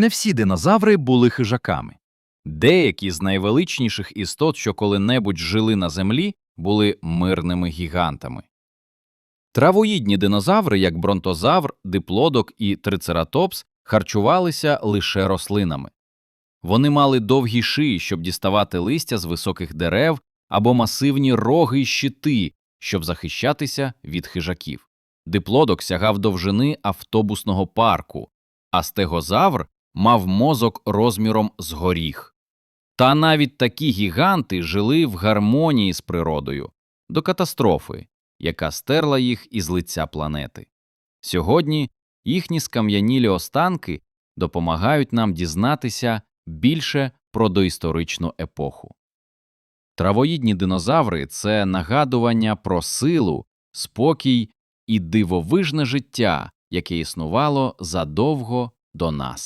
Не всі динозаври були хижаками. Деякі з найвеличніших істот, що коли-небудь жили на землі, були мирними гігантами. Травоїдні динозаври, як бронтозавр, диплодок і трицератопс, харчувалися лише рослинами. Вони мали довгі шиї, щоб діставати листя з високих дерев, або масивні роги й щити, щоб захищатися від хижаків. Диплодок сягав довжини автобусного парку, а стегозавр мав мозок розміром з горіх. Та навіть такі гіганти жили в гармонії з природою до катастрофи, яка стерла їх із лиця планети. Сьогодні їхні скам'янілі останки допомагають нам дізнатися більше про доісторичну епоху. Травоїдні динозаври це нагадування про силу, спокій і дивовижне життя, яке існувало задовго до нас.